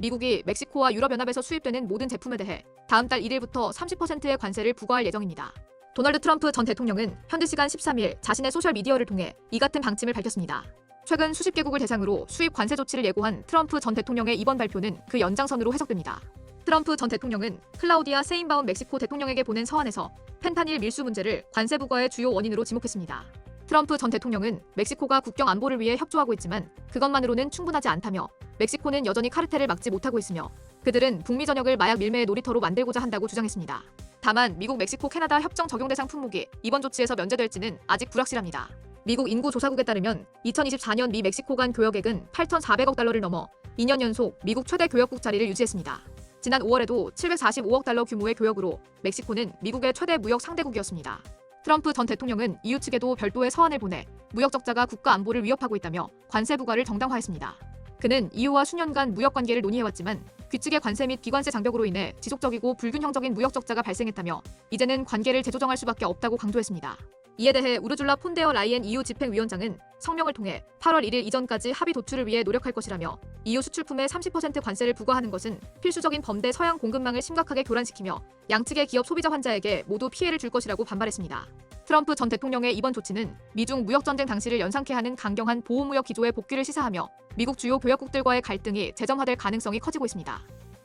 미국이 멕시코와 유럽연합에서 수입되는 모든 제품에 대해 다음 달 1일부터 30%의 관세를 부과할 예정입니다. 도널드 트럼프 전 대통령은 현지 시간 13일 자신의 소셜 미디어를 통해 이 같은 방침을 밝혔습니다. 최근 수십 개국을 대상으로 수입 관세 조치를 예고한 트럼프 전 대통령의 이번 발표는 그 연장선으로 해석됩니다. 트럼프 전 대통령은 클라우디아 세인바움 멕시코 대통령에게 보낸 서한에서 펜타닐 밀수 문제를 관세 부과의 주요 원인으로 지목했습니다. 트럼프 전 대통령은 멕시코가 국경 안보를 위해 협조하고 있지만 그것만으로는 충분하지 않다며 멕시코는 여전히 카르텔을 막지 못하고 있으며 그들은 북미 전역을 마약 밀매의 놀이터로 만들고자 한다고 주장했습니다. 다만 미국 멕시코 캐나다 협정 적용 대상 품목이 이번 조치에서 면제될지는 아직 불확실합니다. 미국 인구 조사국에 따르면 2024년 미 멕시코 간 교역액은 8,400억 달러를 넘어 2년 연속 미국 최대 교역국 자리를 유지했습니다. 지난 5월에도 745억 달러 규모의 교역으로 멕시코는 미국의 최대 무역 상대국이었습니다. 트럼프 전 대통령은 EU 측에도 별도의 서한을 보내 무역 적자가 국가 안보를 위협하고 있다며 관세 부과를 정당화했습니다. 그는 EU와 수년간 무역 관계를 논의해왔지만 귀축의 관세 및 비관세 장벽으로 인해 지속적이고 불균형적인 무역 적자가 발생했다며 이제는 관계를 재조정할 수밖에 없다고 강조했습니다. 이에 대해 우르줄라 폰데어 라이엔 EU 집행위원장은 성명을 통해 8월 1일 이전까지 합의 도출을 위해 노력할 것이라며 EU 수출품에 30% 관세를 부과하는 것은 필수적인 범대 서양 공급망을 심각하게 교란시키며 양측의 기업 소비자 환자에게 모두 피해를 줄 것이라고 반발했습니다. 트럼프 전 대통령의 이번 조치는 미중 무역 전쟁 당시를 연상케 하는 강경한 보호무역 기조의 복귀를 시사하며 미국 주요 교역국들과의 갈등이 재점화될 가능성이 커지고 있습니다.